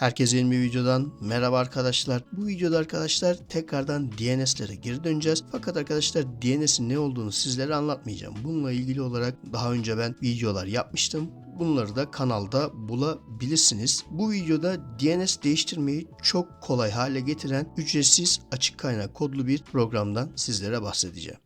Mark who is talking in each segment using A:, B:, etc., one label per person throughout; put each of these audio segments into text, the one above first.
A: Herkese yeni bir videodan merhaba arkadaşlar. Bu videoda arkadaşlar tekrardan DNS'lere geri döneceğiz. Fakat arkadaşlar DNS'in ne olduğunu sizlere anlatmayacağım. Bununla ilgili olarak daha önce ben videolar yapmıştım. Bunları da kanalda bulabilirsiniz. Bu videoda DNS değiştirmeyi çok kolay hale getiren ücretsiz açık kaynak kodlu bir programdan sizlere bahsedeceğim.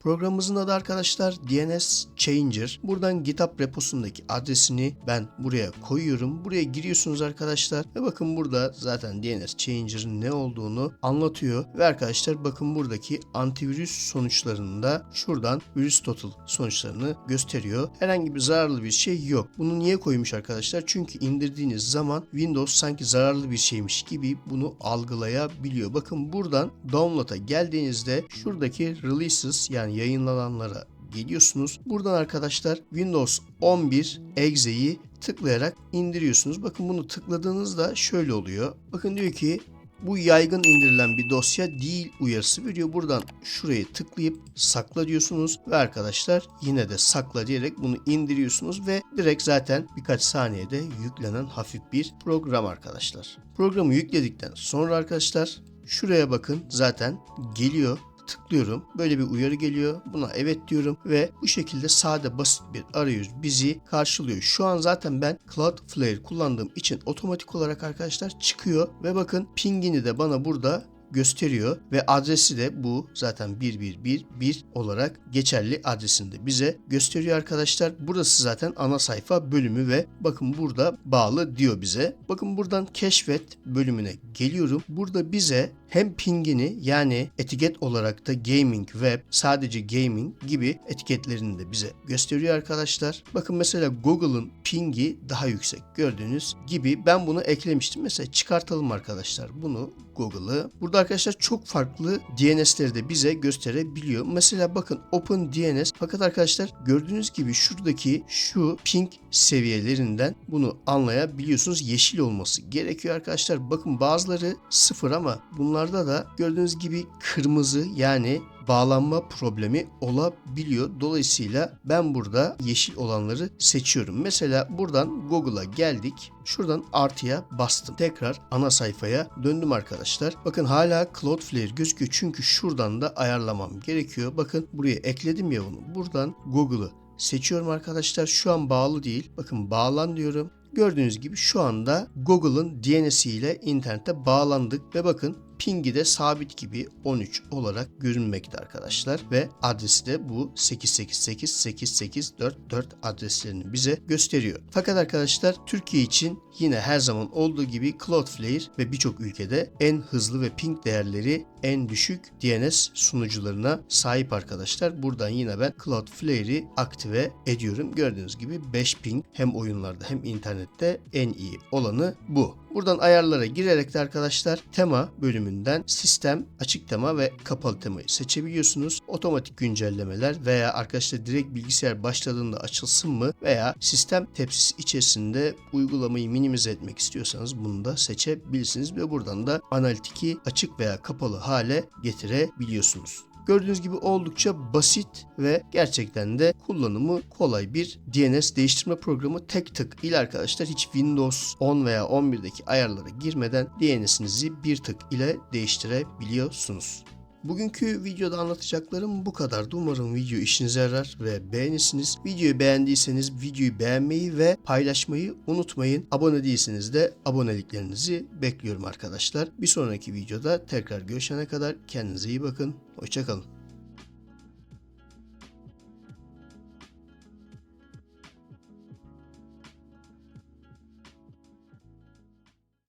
A: Programımızın adı arkadaşlar DNS Changer. Buradan GitHub reposundaki adresini ben buraya koyuyorum. Buraya giriyorsunuz arkadaşlar ve bakın burada zaten DNS Changer'ın ne olduğunu anlatıyor. Ve arkadaşlar bakın buradaki antivirüs sonuçlarını da şuradan virüs total sonuçlarını gösteriyor. Herhangi bir zararlı bir şey yok. Bunu niye koymuş arkadaşlar? Çünkü indirdiğiniz zaman Windows sanki zararlı bir şeymiş gibi bunu algılayabiliyor. Bakın buradan download'a geldiğinizde şuradaki releases yani yayınlananlara geliyorsunuz. Buradan arkadaşlar Windows 11 Exe'yi tıklayarak indiriyorsunuz. Bakın bunu tıkladığınızda şöyle oluyor. Bakın diyor ki bu yaygın indirilen bir dosya değil uyarısı veriyor. Buradan şuraya tıklayıp sakla diyorsunuz ve arkadaşlar yine de sakla diyerek bunu indiriyorsunuz ve direkt zaten birkaç saniyede yüklenen hafif bir program arkadaşlar. Programı yükledikten sonra arkadaşlar şuraya bakın zaten geliyor tıklıyorum. Böyle bir uyarı geliyor. Buna evet diyorum ve bu şekilde sade basit bir arayüz bizi karşılıyor. Şu an zaten ben Cloudflare kullandığım için otomatik olarak arkadaşlar çıkıyor ve bakın pingini de bana burada gösteriyor ve adresi de bu zaten 1111 olarak geçerli adresinde bize gösteriyor arkadaşlar. Burası zaten ana sayfa bölümü ve bakın burada bağlı diyor bize. Bakın buradan keşfet bölümüne geliyorum. Burada bize hem pingini yani etiket olarak da gaming web sadece gaming gibi etiketlerini de bize gösteriyor arkadaşlar. Bakın mesela Google'ın pingi daha yüksek gördüğünüz gibi ben bunu eklemiştim. Mesela çıkartalım arkadaşlar bunu Google'ı. Burada arkadaşlar çok farklı DNS'leri de bize gösterebiliyor. Mesela bakın OpenDNS fakat arkadaşlar gördüğünüz gibi şuradaki şu ping seviyelerinden bunu anlayabiliyorsunuz. Yeşil olması gerekiyor arkadaşlar. Bakın bazıları sıfır ama bunlarda da gördüğünüz gibi kırmızı yani bağlanma problemi olabiliyor. Dolayısıyla ben burada yeşil olanları seçiyorum. Mesela buradan Google'a geldik. Şuradan artıya bastım. Tekrar ana sayfaya döndüm arkadaşlar. Bakın hala Cloudflare gözüküyor. Çünkü şuradan da ayarlamam gerekiyor. Bakın buraya ekledim ya bunu. Buradan Google'ı seçiyorum arkadaşlar. Şu an bağlı değil. Bakın bağlan diyorum. Gördüğünüz gibi şu anda Google'ın DNS ile internete bağlandık ve bakın pingi de sabit gibi 13 olarak görünmekte arkadaşlar ve adresi de bu 8888844 adreslerini bize gösteriyor. Fakat arkadaşlar Türkiye için yine her zaman olduğu gibi Cloudflare ve birçok ülkede en hızlı ve ping değerleri en düşük DNS sunucularına sahip arkadaşlar. Buradan yine ben Cloudflare'i aktive ediyorum. Gördüğünüz gibi 5 ping hem oyunlarda hem internette en iyi olanı bu. Buradan ayarlara girerek de arkadaşlar tema bölümünden sistem, açık tema ve kapalı temayı seçebiliyorsunuz. Otomatik güncellemeler veya arkadaşlar direkt bilgisayar başladığında açılsın mı veya sistem tepsisi içerisinde uygulamayı minimize etmek istiyorsanız bunu da seçebilirsiniz ve buradan da analitiki açık veya kapalı hale getirebiliyorsunuz. Gördüğünüz gibi oldukça basit ve gerçekten de kullanımı kolay bir DNS değiştirme programı tek tık ile arkadaşlar hiç Windows 10 veya 11'deki ayarlara girmeden DNS'inizi bir tık ile değiştirebiliyorsunuz. Bugünkü videoda anlatacaklarım bu kadardı. Umarım video işinize yarar ve beğenirsiniz. Videoyu beğendiyseniz videoyu beğenmeyi ve paylaşmayı unutmayın. Abone değilseniz de aboneliklerinizi bekliyorum arkadaşlar. Bir sonraki videoda tekrar görüşene kadar kendinize iyi bakın. Hoşçakalın.